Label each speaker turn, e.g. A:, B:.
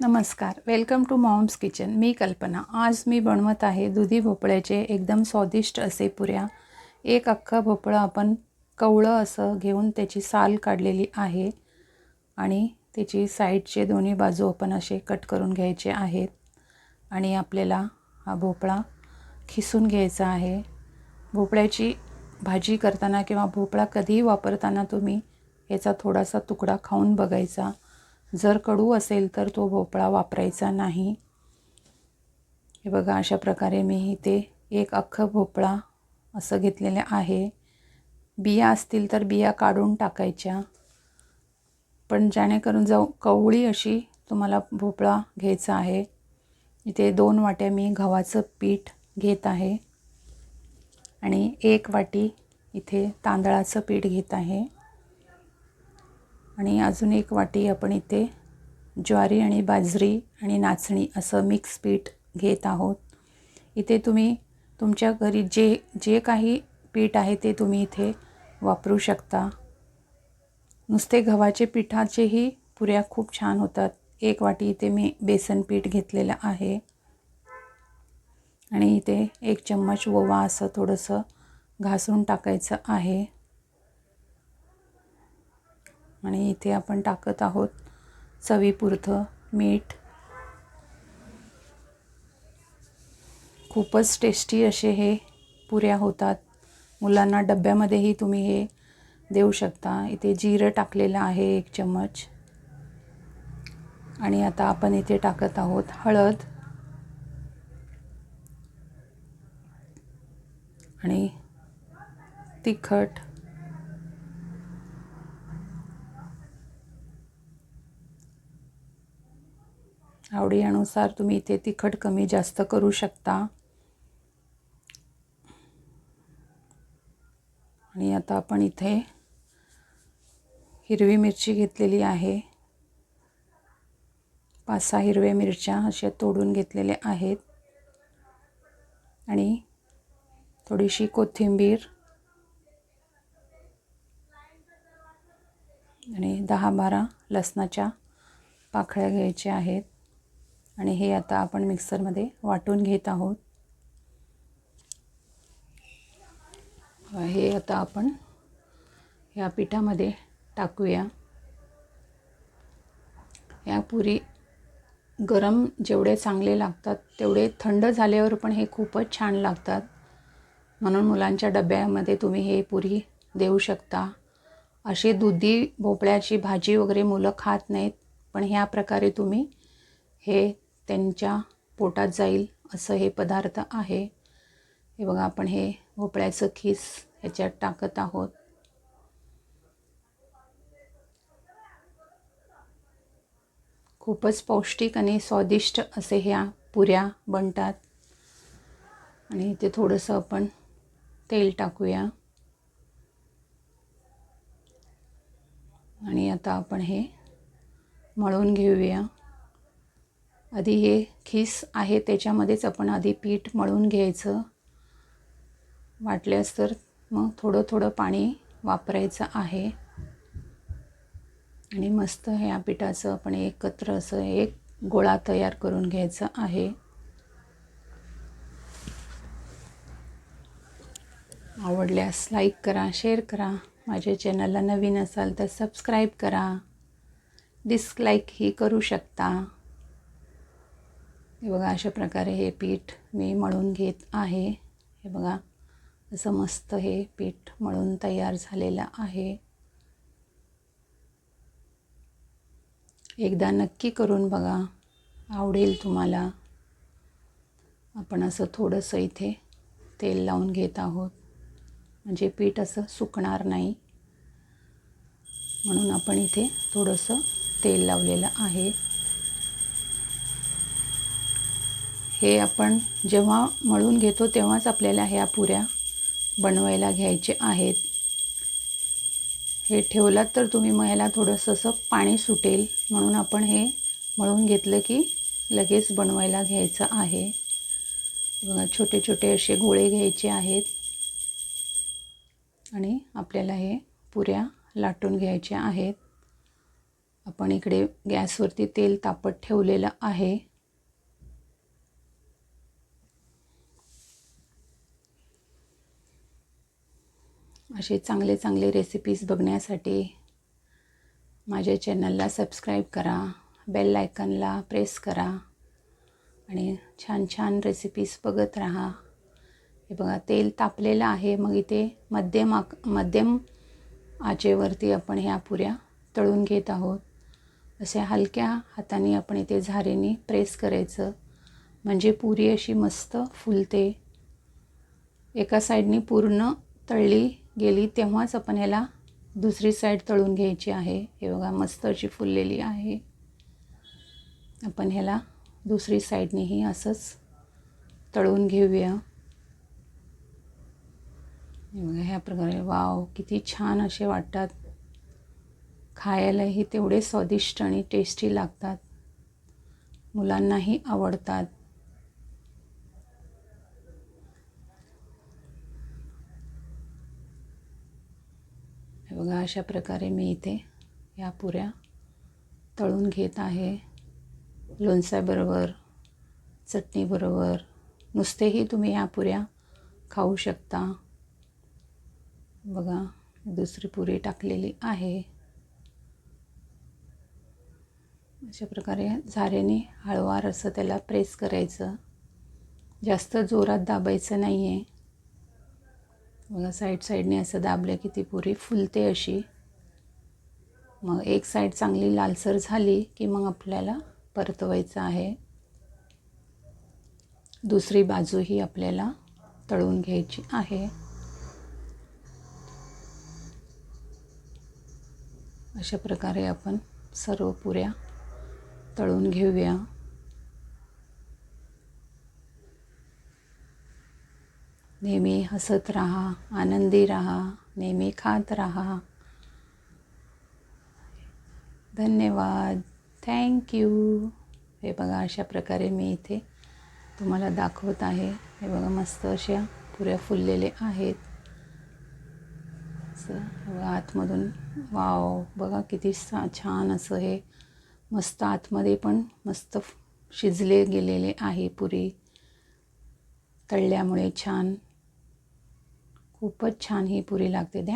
A: नमस्कार. Welcome to moms kitchen मी कल्पना. आज मी बनवत आहे दुधी भोपळ्याचे एकदम स्वादिष्ट असे पुऱ्या. एक अख्खा भोपळा आपण कवळं असं घेऊन त्याची साल काढलेली आहे आणि त्याची साईडचे दोन्ही बाजू आपण असे कट करून घ्यायचे आहेत आणि आपल्याला हा भोपळा खिसून घ्यायचा आहे. भोपळ्याची भाजी करताना किंवा भोपळा कधीही वापरताना तुम्ही याचा थोडासा तुकडा खाऊन बघायचा. जर कडू असेल तर तो भोपळा वापरायचा नाही. हे बघा अशा प्रकारे मी इथे एक अख्खं भोपळा असं घेतलेलं आहे. बिया असतील तर बिया काढून टाकायच्या. पण जेणेकरून जाऊ कवळी अशी तुम्हाला भोपळा घ्यायचा आहे. इथे दोन वाट्या मी गव्हाचं पीठ घेत आहे. आणि एक वाटी इथे तांदळाचं पीठ घेत आहे. आणि अजून एक वाटी आपण इथे ज्वारी आणि बाजरी आणि नाचणी असं मिक्स पीठ घेत आहोत. इथे तुम्ही तुमच्या घरी जे जे काही पीठ आहे ते तुम्ही इथे वापरू शकता. नुसते गव्हाचे पिठाचेही पुऱ्या खूप छान होतात. एक वाटी इथे मी बेसन पीठ घेतलेलं आहे. आणि इथे एक चम्मच ओवा असं थोडंसं घासून टाकायचं आहे. आणि इथे आपण टाकत आहोत चवीपुरतं मीठ. खूपच टेस्टी असे हे पुऱ्या होतात. मुलांना डब्यामध्येही तुम्ही हे देऊ शकता. इथे जिरं टाकलेलं आहे एक चम्मच. आणि आता आपण इथे टाकत आहोत हळद. आणि तिखट. आवडीनुसार तुम्ही इथे तिखट कमी जास्त करू शकता. आणि आता आपण इथे हिरवी मिरची घेतलेली आहे. पाच सहा हिरव्या मिरच्या अशा तोडून घेतलेल्या आहेत. आणि थोडीशी कोथिंबीर आणि दहा बारा लसणाच्या पाखळ्या घ्यायच्या आहेत. आणि हे आता आपण मिक्सरमध्ये वाटून घेत आहोत. हे आता आपण या पिठामध्ये टाकूया. या पुरी गरम जेवढे चांगले लागतात तेवढे थंड झाल्यावर पण हे खूपच छान लागतात. म्हणून मुलांच्या डब्यामध्ये तुम्ही हे पुरी देऊ शकता. अशी दुधी भोपळ्याची भाजी वगैरे मुलं खात नाहीत पण ह्या प्रकारे तुम्ही हे त्यांच्या पोटात जाईल असं हे पदार्थ आहे. हे बघा आपण हे भोपळ्याचं खीस ह्याच्यात टाकत आहोत. खूपच पौष्टिक आणि स्वादिष्ट असे ह्या पुऱ्या बनतात. आणि इथे थोडंसं आपण तेल टाकूया. आणि आता आपण हे मळून घेऊया. आधी हे खीस आहे त्याच्यामध्येच आपण आधी पीठ मळून घ्यायचं. वाटल्यास तर मग थोडं थोडं पाणी वापरायचं आहे. आणि मस्त ह्या पिठाचं आपण एकत्र असं एक गोळा तयार करून घ्यायचं आहे. आवडल्यास लाईक करा शेअर करा. माझ्या चॅनलला नवीन असाल तर सबस्क्राईब करा. डिस्कलाईकही करू शकता. हे बघा अशा प्रकारे हे पीठ मी मळून घेत आहे. हे बघा असं मस्त हे पीठ मळून तयार झालेलं आहे. एकदा नक्की करून बघा आवडेल तुम्हाला. आपण असं थोडंसं इथे तेल लावून घेत आहोत. म्हणजे पीठ असं सुकणार नाही. म्हणून आपण इथे थोडंसं तेल लावलेलं आहे. हे आपण जेव्हा मळून घेतो तेव्हाच आपल्याला ह्या पुऱ्या बनवायला घ्यायचे आहेत. हे ठेवलात तर तुम्ही मग ह्याला थोडंसं असं पाणी सुटेल म्हणून आपण हे मळून घेतलं की लगेच बनवायला घ्यायचं आहे. बघा छोटे छोटे असे गोळे घ्यायचे आहेत. आणि आपल्याला हे पुऱ्या लाटून घ्यायच्या आहेत. आपण इकडे गॅसवरती तेल तापत ठेवलेलं आहे. असे चांगले चांगले रेसिपीज बघण्यासाठी माझ्या चॅनलला सबस्क्राईब करा बेल आयकनला प्रेस करा आणि छान छान रेसिपीज बघत राहा. हे बघा तेल तापलेलं आहे. मग इथे मध्यम आक मध्यम आचेवरती आपण ह्या पुऱ्या तळून घेत आहोत. असे हलक्या हाताने आपण इथे झारेने प्रेस करायचं. म्हणजे पुरी अशी मस्त फुलते. एका साईडनी पूर्ण तळली गेली तेव्हाच आपण ह्याला दुसरी साईड तळून घ्यायची आहे. हे बघा मस्त अशी फुललेली आहे. आपण ह्याला दुसरी साईडनेही असंच तळून घेऊया. बघा ह्या प्रकारे वाव किती छान असे वाटतात. खायलाही तेवढे स्वादिष्ट आणि टेस्टी लागतात. मुलांनाही आवडतात. हे बघा अशा प्रकारे मी इथे या पुऱ्या तळून घेत आहे. लोणच्याबरोबर चटणीबरोबर नुसतेही तुम्ही ह्या पुऱ्या खाऊ शकता. बघा दुसरी पुरी टाकलेली आहे. अशा प्रकारे झाऱ्याने हळवार असं त्याला प्रेस करायचं. जास्त जोरात दाबायचं नाही आहे बघा साईड साईडने असं दाबलं की ती पुरी फुलते अशी. मग एक साईड चांगली लालसर झाली की मग आपल्याला परतवायचं आहे. दुसरी बाजूही आपल्याला तळून घ्यायची आहे. अशा प्रकारे आपण सर्व पुऱ्या तळून घेऊया. नेहमी हसत राहा आनंदी राहा नेहमी खात राहा. धन्यवाद. थँक्यू हे बघा अशा प्रकारे मी इथे तुम्हाला दाखवत आहे. हे बघा मस्त अशा पुऱ्या फुललेले आहेत. असं बघा आतमधून. वाव बघा किती सा छान असं हे मस्त आतमध्ये पण मस्त शिजले गेलेले आहे पुरी. तळल्यामुळे छान. खूपच छान ही पुरी लागते. द्या